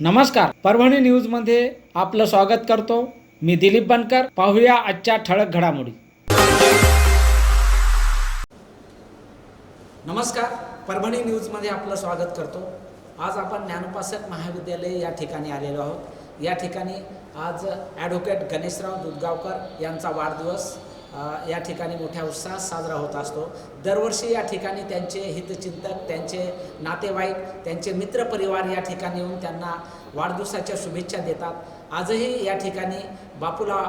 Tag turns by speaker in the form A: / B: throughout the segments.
A: नमस्कार. परभणी न्यूजमध्ये आपलं स्वागत करतो. मी दिलीप बनकर. पाहूया आजच्या ठळक घडामोडी. नमस्कार. परभणी न्यूजमध्ये आपलं स्वागत करतो. आज आपण ज्ञानोपासक महाविद्यालय या ठिकाणी आलेलो आहोत. या ठिकाणी आज ॲडव्होकेट गणेशराव दुधगावकर यांचा वाढदिवस. या ठिकाणी मोठ्या उत्साहात साजरा होत असतो. दरवर्षी या ठिकाणी त्यांचे हितचिंतक त्यांचे नातेवाईक त्यांचे मित्रपरिवार या ठिकाणी येऊन त्यांना वाढदिवसाच्या शुभेच्छा देतात. आजही या ठिकाणी बापूला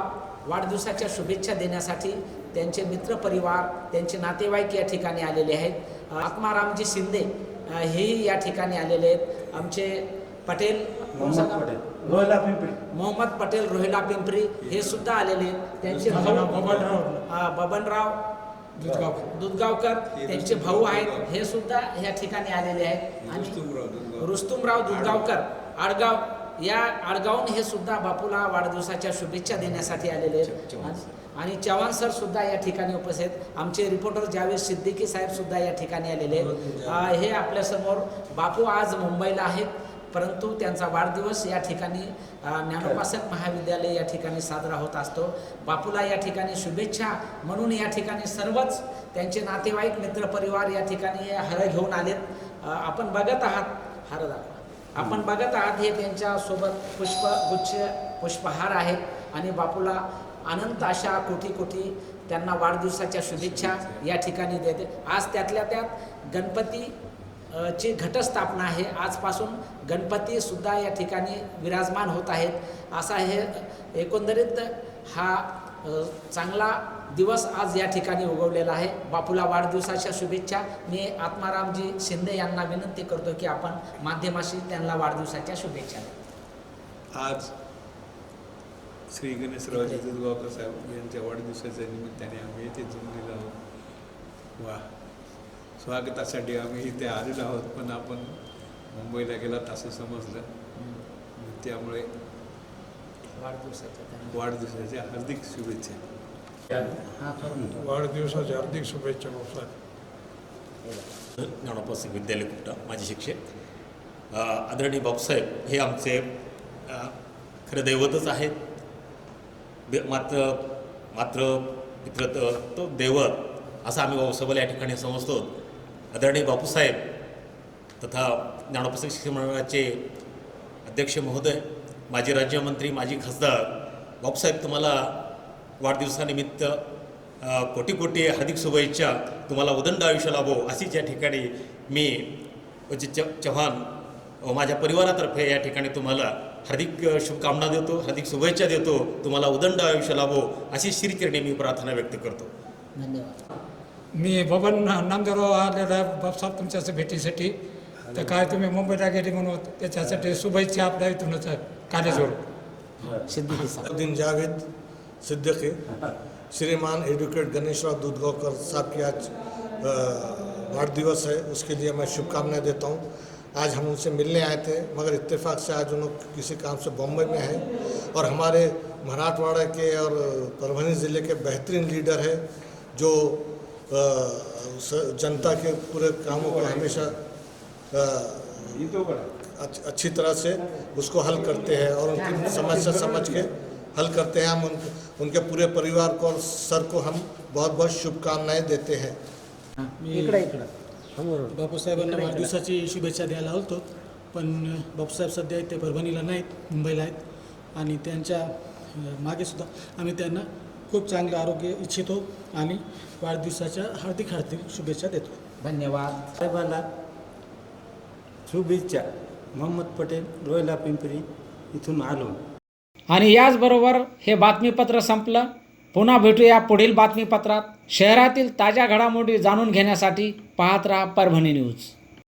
A: वाढदिवसाच्या शुभेच्छा देण्यासाठी त्यांचे मित्रपरिवार त्यांचे नातेवाईक या ठिकाणी आलेले आहेत. आत्मारामजी शिंदे हेही या ठिकाणी आलेले आहेत. आमचे पटेल?
B: रोहिला पिंपरी.
A: मोहम्मद पटेल रोहिला पिंपरी हे सुद्धा आलेले आहेत. त्यांचे बबनराव. दुधगावकर. त्यांचे भाऊ आहेत. हे सुद्धा या ठिकाणी आलेले आहेत. आणि रुस्तुमराव दुधगावकर. आडगाव. या आडगावून हे सुद्धा बापूला वाढदिवसाच्या शुभेच्छा देण्यासाठी आलेले आहेत. आणि- आणि चव्हाण सर सुद्धा या ठिकाणी उपस्थित आहेत. आमचे रिपोर्टर जावेद सिद्दीकी साहेब सुद्धा या ठिकाणी आलेले आहेत. हे आपल्यासमोर बापू आज मुंबईला आहेत. परंतु त्यांचा वाढदिवस या ठिकाणी ज्ञानोपासक महाविद्यालय या ठिकाणी साजरा होत असतो. बापूला या ठिकाणी शुभेच्छा. म्हणून या ठिकाणी सर्वच त्यांचे नातेवाईक मित्रपरिवार या ठिकाणी हार घेऊन आलेत. आपण बघत आहात. हार दाखवा. आपण बघत आहात हे त्यांच्यासोबत पुष्प गुच्छ पुष्पहार आहेत. आणि बापूला अनंत अशा कोटी कोटी त्यांना वाढदिवसाच्या शुभेच्छा. या ठिकाणी देते. आज त्यातल्या त्यात गणपती ची घटस्थापना आहे आजपासून गणपतीसुद्धा या ठिकाणी विराजमान होत आहेत. असा हे एकंदरीत हा चांगला दिवस आज या ठिकाणी उगवलेला आहे. बापूला वाढदिवसाच्या शुभेच्छा. मी आत्मारामजी शिंदे यांना विनंती करतो की आपण माध्यमाशी त्यांना वाढदिवसाच्या शुभेच्छा
C: आज श्री गणेशरावजी दुर्गावकर साहेब यांच्या वाढदिवसाच्या निमित्ताने आम्ही येथे जमलेलो आहोत. वा. स्वागतासाठी आम्ही इथे आलेलो आहोत पण आपण मुंबईला गेलात असं समजलं. त्यामुळे
A: वाढदिवसाच्या.
C: वाढदिवसाच्या हार्दिक शुभेच्छा.
A: हा.
B: वाढदिवसाच्या हार्दिक शुभेच्छा
D: ज्ञानोपासक विद्यालय कुपटा माजी शिक्षक. आदरणीय बापूसाहेब हे आमचे खरं दैवतच आहेत. मात्र मात्र मित्र त- तो दैवत असं आम्ही बापूसाहेबाला या ठिकाणी समजतो. आदरणीय बापूसाहेब तथा ज्ञानोपासक शिक्षण मंडळाचे अध्यक्ष महोदय माजी राज्यमंत्री माजी खासदार बापूसाहेब तुम्हाला वाढदिवसानिमित्त कोटी कोटी हार्दिक शुभेच्छा. तुम्हाला उदंड आयुष्य लाभो अशीच या ठिकाणी मी अजित च चव्हाण व माझ्या परिवारातर्फे या ठिकाणी तुम्हाला हार्दिक शुभकामना देतो हार्दिक शुभेच्छा देतो. तुम्हाला उदंड आयुष्य लाभो अशी श्रीचरणी मी प्रार्थना व्यक्त करतो.
A: धन्यवाद.
E: मी बबन नामदेवराव आलेला आहे बापसाहेब तुमच्या भेटीसाठी. तर काय तुम्ही मुंबईला गेले म्हणून त्याच्यासाठी शुभेच्छा आपल्या इथूनच कॉलेजवर
F: उद्दीन जावेद सिद्दीकी श्रीमान एडवोकेट गणेशराव दूधगावकर साहब की आज अ, वार्ड दिवस है उसके लिए मैं शुभकामनाएँ देता हूँ। आज हम उनसे मिलने आए थे मगर इत्तेफाक से आज उन लोग किसी काम से बॉम्बे में हैं और हमारे मराठवाड़ा के और परभनी ज़िले के बेहतरीन लीडर है जो जनता के पूरे कामों को हमेशा अच्छ- अच्छी तरह से उसको हल करते हैं और उनकी समस्या समझ के हल करते हैं। हम उन, उनके पूरे परिवार को और सर को हम बहुत बहुत शुभकामनाएं देते हैं।
A: इकडे इकडं.
G: बापूसाहेबांना वाढदिवसाची शुभेच्छा द्यायला आलतो पण बापूसाहेब सध्या इथे परभणीला नाहीत मुंबईला आहेत. आणि त्यांच्या मागेसुद्धा आम्ही त्यांना खूप चांगलं आरोग्य इच्छितो आणि वाढदिवसाच्या हार्दिक हार्दिक शुभेच्छा देतो.
A: धन्यवाद.
B: साहेबाला शुभेच्छा. मोहम्मद पटेल रोहिला पिंपरी इथून आलो.
A: आणि याचबरोबर हे बातमीपत्र संपलं. पुन्हा भेटूया पुढील बातमीपत्रात. शहरातील ताज्या घडामोडी जाणून घेण्यासाठी पाहत राहा परभणी न्यूज.